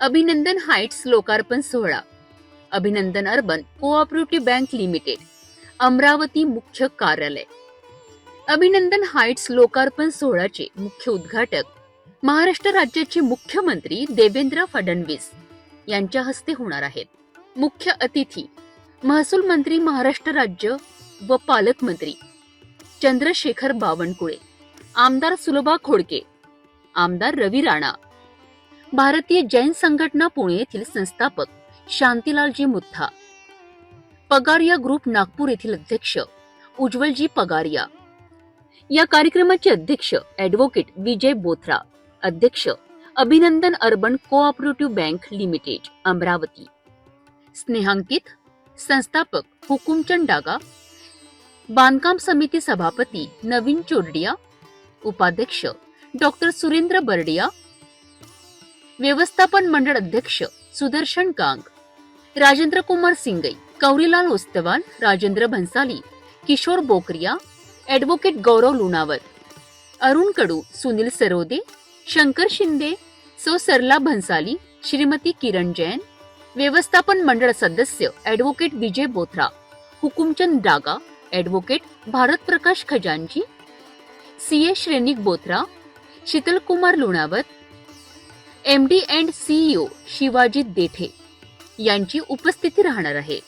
अभिनंदन हाइट्स लोकार्पण सोहळा. Abhinandan urban cooperative bank limited Amravati मुख्य कार्यालय. अभिनंदन हाइट्स लोकार्पण सोहळ्याचे मुख्य उद्घाटक महाराष्ट्र राज्याचे मुख्यमंत्री देवेंद्र फडणवीस यांच्या हस्ते होणार आहेत. मुख्य अतिथी महसूल मंत्री महाराष्ट्र राज्य व पालकमंत्री चंद्रशेखर बावनकुळे आमदार सुलभा खोडके आमदार रवी राणा भारतीय जैन संघटना पुणे येथील संस्थापक शांतीलालजी मुथा पगारिया ग्रुप नागपूर येथील अध्यक्ष उज्ज्वलजी पगारिया या कार्यक्रमाचे अध्यक्ष ॲडव्होकेट विजय बोथरा अध्यक्ष Abhinandan urban cooperative bank limited Amravati. Snehankit संस्थापक हुकुमचंद डागा बांधकाम समिती सभापती नवीन चोरडिया उपाध्यक्ष डॉक्टर सुरेंद्र बर्डिया व्यवस्थापन मंडळ अध्यक्ष सुदर्शन गांग, राजेंद्र कुमार सिंगई, कौरीलाल ओस्तवाल राजेंद्र भन्साली, किशोर बोकरिया ॲडव्होकेट गौरव लुणावत, अरुण कडू, सुनील सरोदे, शंकर शिंदे, सो सरला भन्साली, श्रीमती किरण जैन, व्यवस्थापन मंडळ सदस्य advocate Vijay Bothra, Hukumchand Daga advocate Bharat Prakash Khajanji C A Shrenik Bothra Sheetalkumar Lunawat M D and CEO Shivaji Dethe यांची उपस्थिती राहणार आहे.